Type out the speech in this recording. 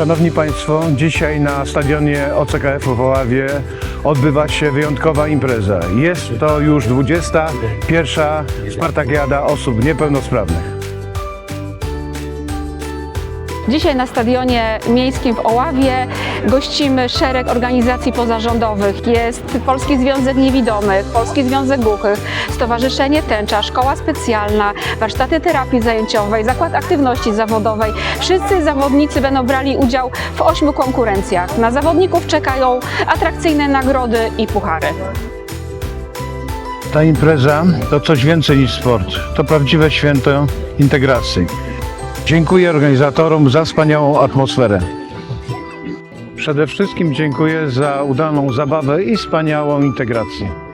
Szanowni Państwo, dzisiaj na stadionie OCKF-u w Oławie odbywa się wyjątkowa impreza. Jest to już 21. Spartakiada osób niepełnosprawnych. Dzisiaj na Stadionie Miejskim w Oławie gościmy szereg organizacji pozarządowych. Jest Polski Związek Niewidomych, Polski Związek Głuchych, Stowarzyszenie Tęcza, Szkoła Specjalna, Warsztaty Terapii Zajęciowej, Zakład Aktywności Zawodowej. Wszyscy zawodnicy będą brali udział w ośmiu konkurencjach. Na zawodników czekają atrakcyjne nagrody i puchary. Ta impreza to coś więcej niż sport. To prawdziwe święto integracji. Dziękuję organizatorom za wspaniałą atmosferę. Przede wszystkim dziękuję za udaną zabawę i wspaniałą integrację.